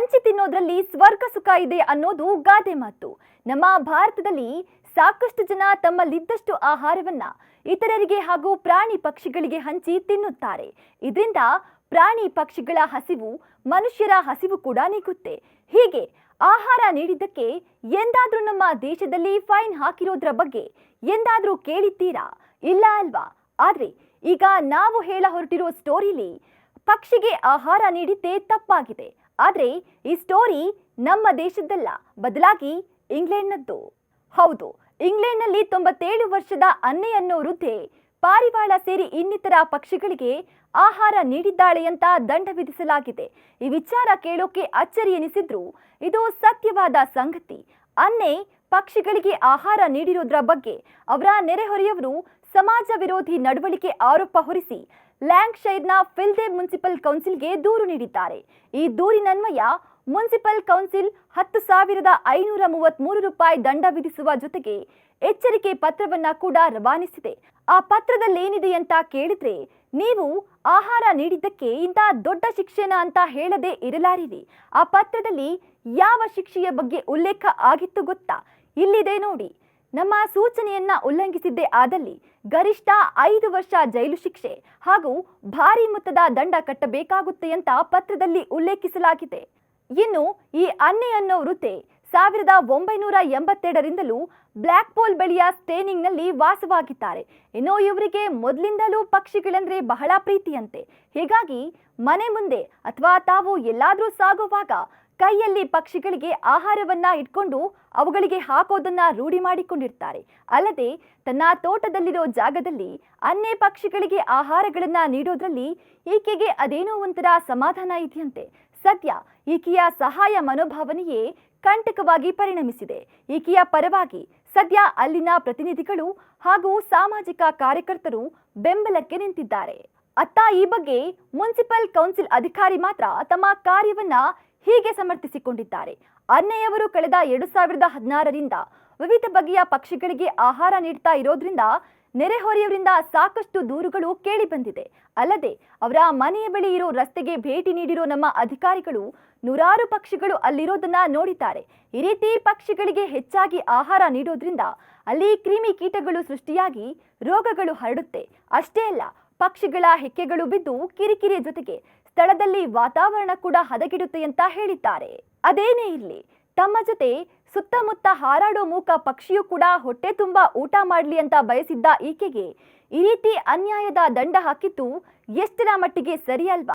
ಹಂಚಿ ತಿನ್ನೋದ್ರಲ್ಲಿ ಸ್ವರ್ಗ ಸುಖ ಇದೆ ಅನ್ನೋದು ಗಾದೆ ಮಾತು. ನಮ್ಮ ಭಾರತದಲ್ಲಿ ಸಾಕಷ್ಟು ಜನ ತಮ್ಮಲ್ಲಿದ್ದಷ್ಟು ಆಹಾರವನ್ನ ಇತರರಿಗೆ ಹಾಗೂ ಪ್ರಾಣಿ ಪಕ್ಷಿಗಳಿಗೆ ಹಂಚಿ ತಿನ್ನುತ್ತಾರೆ. ಇದರಿಂದ ಪ್ರಾಣಿ ಪಕ್ಷಿಗಳ ಹಸಿವು ಮನುಷ್ಯರ ಹಸಿವು ಕೂಡ ನೀಗುತ್ತೆ. ಹೀಗೆ ಆಹಾರ ನೀಡಿದ್ದಕ್ಕೆ ಎಂದಾದರೂ ನಮ್ಮ ದೇಶದಲ್ಲಿ ಫೈನ್ ಹಾಕಿರೋದ್ರ ಬಗ್ಗೆ ಎಂದಾದ್ರೂ ಕೇಳಿದ್ದೀರಾ? ಇಲ್ಲ ಅಲ್ವಾ? ಆದ್ರೆ ಈಗ ನಾವು ಹೇಳ ಹೊರಟಿರೋ ಸ್ಟೋರಿಲಿ ಪಕ್ಷಿಗೆ ಆಹಾರ ನೀಡಿದ್ದೇ ತಪ್ಪಾಗಿದೆ. ಆದ್ರೆ ಈ ಸ್ಟೋರಿ ನಮ್ಮ ದೇಶದ್ದಲ್ಲ, ಬದಲಾಗಿ ಇಂಗ್ಲೆಂಡ್ನದ್ದು. ಹೌದು, ಇಂಗ್ಲೆಂಡ್ನಲ್ಲಿ ತೊಂಬತ್ತೇಳು ವರ್ಷದ ಅನ್ನೆ ಅನ್ನೋ ವೃದ್ಧೆ ಪಾರಿವಾಳ ಸೇರಿ ಇನ್ನಿತರ ಪಕ್ಷಿಗಳಿಗೆ ಆಹಾರ ನೀಡಿದ್ದಾಳೆ ಅಂತ ದಂಡ ವಿಧಿಸಲಾಗಿದೆ. ಈ ವಿಚಾರ ಕೇಳೋಕೆ ಅಚ್ಚರಿ ಎನಿಸಿದ್ರು, ಇದು ಸತ್ಯವಾದ ಸಂಗತಿ. ಅನ್ನೆ ಪಕ್ಷಿಗಳಿಗೆ ಆಹಾರ ನೀಡಿರೋದ್ರ ಬಗ್ಗೆ ಅವರ ನೆರೆಹೊರೆಯವರು ಸಮಾಜ ವಿರೋಧಿ ನಡವಳಿಕೆ ಆರೋಪ ಹೊರಿಸಿ ಲ್ಯಾಂಕ್ಶೈರ್ನ ಫಿಲ್ದೆ ಮುನ್ಸಿಪಲ್ ಕೌನ್ಸಿಲ್ಗೆ ದೂರು ನೀಡಿದ್ದಾರೆ. ಈ ದೂರಿನನ್ವಯ ಮುನ್ಸಿಪಲ್ ಕೌನ್ಸಿಲ್ ಹತ್ತು ಸಾವಿರದ ಐನೂರ ಮೂವತ್ಮೂರು ರೂಪಾಯಿ ದಂಡ ವಿಧಿಸುವ ಜೊತೆಗೆ ಎಚ್ಚರಿಕೆ ಪತ್ರವನ್ನ ಕೂಡ ರವಾನಿಸಿದೆ. ಆ ಪತ್ರದಲ್ಲಿ ಏನಿದೆ ಅಂತ ಕೇಳಿದ್ರೆ ನೀವು ಆಹಾರ ನೀಡಿದ್ದಕ್ಕೆ ಇಂಥ ದೊಡ್ಡ ಶಿಕ್ಷೆನ ಅಂತ ಹೇಳದೆ ಇರಲಾರಿರಿ. ಆ ಪತ್ರದಲ್ಲಿ ಯಾವ ಶಿಕ್ಷೆಯ ಬಗ್ಗೆ ಉಲ್ಲೇಖ ಆಗಿತ್ತು ಗೊತ್ತಾ? ಇಲ್ಲಿದೆ ನೋಡಿ. ನಮ್ಮ ಸೂಚನೆಯನ್ನ ಉಲ್ಲಂಘಿಸಿದ್ದೇ ಆದಲ್ಲಿ ಗರಿಷ್ಠ ಐದು ವರ್ಷ ಜೈಲು ಶಿಕ್ಷೆ ಹಾಗೂ ಭಾರಿ ಮೊತ್ತದ ದಂಡ ಕಟ್ಟಬೇಕಾಗುತ್ತೆ ಅಂತ ಪತ್ರದಲ್ಲಿ ಉಲ್ಲೇಖಿಸಲಾಗಿದೆ. ಇನ್ನು ಈ ಅನ್ನೆ ಅನ್ನೋ ವೃತ್ತಿ ಸಾವಿರದ ಒಂಬೈನೂರ ಎಂಬತ್ತೆರಡರಿಂದಲೂ ಬ್ಲ್ಯಾಕ್ ಪೋಲ್ ಬಳಿಯ ಸ್ಟೇನಿಂಗ್ನಲ್ಲಿ ವಾಸವಾಗಿದ್ದಾರೆ. ಇನ್ನು ಇವರಿಗೆ ಮೊದಲಿಂದಲೂ ಪಕ್ಷಿಗಳೆಂದರೆ ಬಹಳ ಪ್ರೀತಿಯಂತೆ. ಹೀಗಾಗಿ ಮನೆ ಮುಂದೆ ಅಥವಾ ತಾವು ಎಲ್ಲಾದರೂ ಸಾಗುವಾಗ ಕೈಯಲ್ಲಿ ಪಕ್ಷಿಗಳಿಗೆ ಆಹಾರವನ್ನ ಇಟ್ಕೊಂಡು ಅವುಗಳಿಗೆ ಹಾಕೋದನ್ನ ರೂಢಿ ಮಾಡಿಕೊಂಡಿರ್ತಾರೆ. ಅಲ್ಲದೆ ತನ್ನ ತೋಟದಲ್ಲಿರೋ ಜಾಗದಲ್ಲಿ ಅನ್ನೆ ಪಕ್ಷಿಗಳಿಗೆ ಆಹಾರಗಳನ್ನ ನೀಡೋದ್ರಲ್ಲಿ ಈಕೆಗೆ ಅದೇನೋ ಒಂಥರ ಸಮಾಧಾನ ಇದೆಯಂತೆ. ಸದ್ಯ ಈಕೆಯ ಸಹಾಯ ಮನೋಭಾವನೆಯೇ ಕಂಟಕವಾಗಿ ಪರಿಣಮಿಸಿದೆ. ಈಕೆಯ ಪರವಾಗಿ ಸದ್ಯ ಅಲ್ಲಿನ ಪ್ರತಿನಿಧಿಗಳು ಹಾಗೂ ಸಾಮಾಜಿಕ ಕಾರ್ಯಕರ್ತರು ಬೆಂಬಲಕ್ಕೆ ನಿಂತಿದ್ದಾರೆ. ಅತ್ತ ಈ ಬಗ್ಗೆ ಮುನ್ಸಿಪಲ್ ಕೌನ್ಸಿಲ್ ಅಧಿಕಾರಿ ಮಾತ್ರ ತಮ್ಮ ಕಾರ್ಯವನ್ನ ಹೀಗೆ ಸಮರ್ಥಿಸಿಕೊಂಡಿದ್ದಾರೆ. ಅನ್ನೆಯವರು ಕಳೆದ ಎರಡು ಸಾವಿರದ ಹದಿನಾರರಿಂದ ವಿವಿಧ ಬಗೆಯ ಪಕ್ಷಿಗಳಿಗೆ ಆಹಾರ ನೀಡ್ತಾ ಇರೋದ್ರಿಂದ ನೆರೆಹೊರೆಯವರಿಂದ ಸಾಕಷ್ಟು ದೂರುಗಳು ಕೇಳಿ ಬಂದಿದೆ. ಅಲ್ಲದೆ, ಅವರ ಮನೆಯ ಬಳಿ ಇರೋ ರಸ್ತೆಗೆ ಭೇಟಿ ನೀಡಿರೋ ನಮ್ಮ ಅಧಿಕಾರಿಗಳು ನೂರಾರು ಪಕ್ಷಿಗಳು ಅಲ್ಲಿರೋದನ್ನ ನೋಡಿದ್ದಾರೆ. ಈ ರೀತಿ ಪಕ್ಷಿಗಳಿಗೆ ಹೆಚ್ಚಾಗಿ ಆಹಾರ ನೀಡೋದ್ರಿಂದ ಅಲ್ಲಿ ಕ್ರಿಮಿ ಕೀಟಗಳು ಸೃಷ್ಟಿಯಾಗಿ ರೋಗಗಳು ಹರಡುತ್ತೆ. ಅಷ್ಟೇ ಅಲ್ಲ, ಪಕ್ಷಿಗಳ ಹೆಕ್ಕೆಗಳು ಬಿದ್ದು ಕಿರಿಕಿರಿಯ ಜೊತೆಗೆ ಸ್ಥಳದಲ್ಲಿ ವಾತಾವರಣ ಕೂಡ ಹದಗೆಡುತ್ತೆ ಅಂತ ಹೇಳಿದ್ದಾರೆ. ಅದೇನೇ ಇರಲಿ, ತಮ್ಮ ಜೊತೆ ಸುತ್ತಮುತ್ತ ಹಾರಾಡೋ ಮೂಕ ಪಕ್ಷಿಯೂ ಕೂಡ ಹೊಟ್ಟೆ ತುಂಬಾ ಊಟ ಮಾಡಲಿ ಅಂತ ಬಯಸಿದ್ದ ಈಕೆಗೆ ಈ ರೀತಿ ಅನ್ಯಾಯದ ದಂಡ ಹಾಕಿದ್ದು ಎಷ್ಟರ ಮಟ್ಟಿಗೆ ಸರಿ ಅಲ್ವಾ